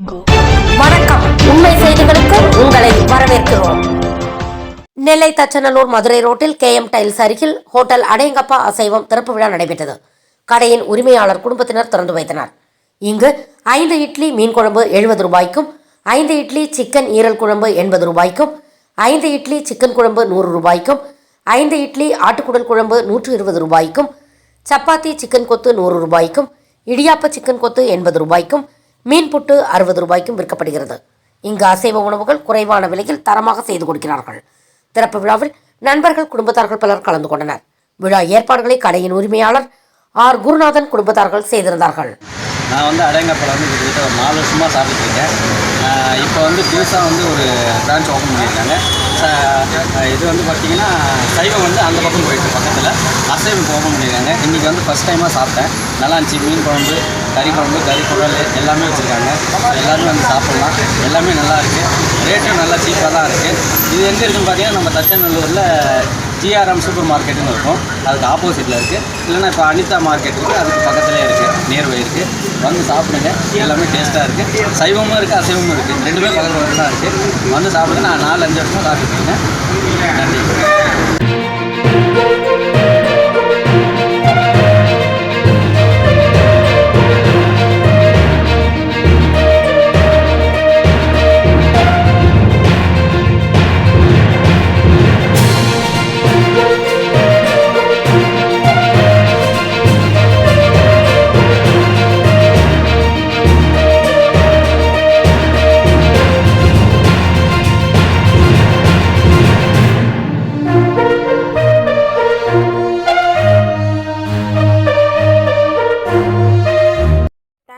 வணக்கம். உண்மை செய்திகளுக்கு உங்களை வரவேற்கிறோம். நெல்லை தச்சநல்லூர் மதுரை ரோட்டில் கே எம் டைல்ஸ் அருகில் ஹோட்டல் அடையங்கப்பா அசைவம் திறப்பு விழா நடைபெற்றது. கடையின் உரிமையாளர் குடும்பத்தினர் திறந்து வைத்தனர். இங்கு ஐந்து இட்லி மீன் குழம்பு எழுபது ரூபாய்க்கும் ஐந்து இட்லி சிக்கன் ஈரல் குழம்பு எண்பது ரூபாய்க்கும் ஐந்து இட்லி சிக்கன் குழம்பு நூறு ரூபாய்க்கும் ஐந்து இட்லி ஆட்டுக்குடல் குழம்பு நூற்று இருபது ரூபாய்க்கும் சப்பாத்தி சிக்கன் கொத்து நூறு ரூபாய்க்கும் இடியாப்ப சிக்கன் கொத்து எண்பது ரூபாய்க்கும் மீன் புட்டு அறுபது ரூபாய்க்கும் விற்கப்படுகிறது. இங்கு அசைவ உணவுகள் குறைவான விலையில் தரமாக செய்து கொடுக்கிறார்கள். திறப்பு விழாவில் நண்பர்கள் குடும்பத்தார்கள் பலர் கலந்து கொண்டனர். விழா ஏற்பாடுகளை கடையின் உரிமையாளர் ஆர். குருநாதன் குடும்பத்தார்கள் செய்திருந்தார்கள். நான் வந்து அடையங்கப்பல வந்து கிட்டத்தட்ட ஒரு நாலு வருஷமாக சாப்பிட்டுருக்கேன் இப்போ வந்து புதுசாக வந்து ஒரு பிரான்ச் ஓப்பன் பண்ணியிருக்காங்க. இது வந்து பார்த்திங்கன்னா சைவம் வந்து அந்த பக்கம் போயிட்டு பக்கத்தில். அசைவம் ஓப்பன் பண்ணியிருக்காங்க. இன்றைக்கி வந்து ஃபஸ்ட் டைமாக சாப்பிட்டேன். நல்லா இருந்துச்சு. மீன் குழம்பு கறி குழம்பு கறி குழல் எல்லாமே வச்சுருக்காங்க. எல்லாருமே வந்து சாப்பிட்லாம். எல்லாமே நல்லா இருக்குது ரேட்டும் நல்லா சீப்பாக தான் இருக்குது இது எங்கே இருக்குன்னு பார்த்தீங்கன்னா நம்ம தச்சநல்லூரில் ஜிஆர்எம் சூப்பர் மார்க்கெட்டுன்னு இருக்கும். அதுக்கு ஆப்போசிட்டில் இருக்குது இல்லைன்னா இப்போ அனிதா மார்க்கெட் இருக்குது அதுக்கு பக்கத்துலேயே இருக்குது நியர்பை இருக்குது வந்து சாப்பிடுங்க. எல்லாமே டேஸ்ட்டாக இருக்குது சைவமும் இருக்குது அசைவமும் இருக்குது ரெண்டுமே கலர் பக்கத்தில் தான் இருக்குது வந்து சாப்பிடுங்க. நான் நாலு அஞ்சு வருஷமாக சாப்பிட்டுருக்கேன் நன்றி.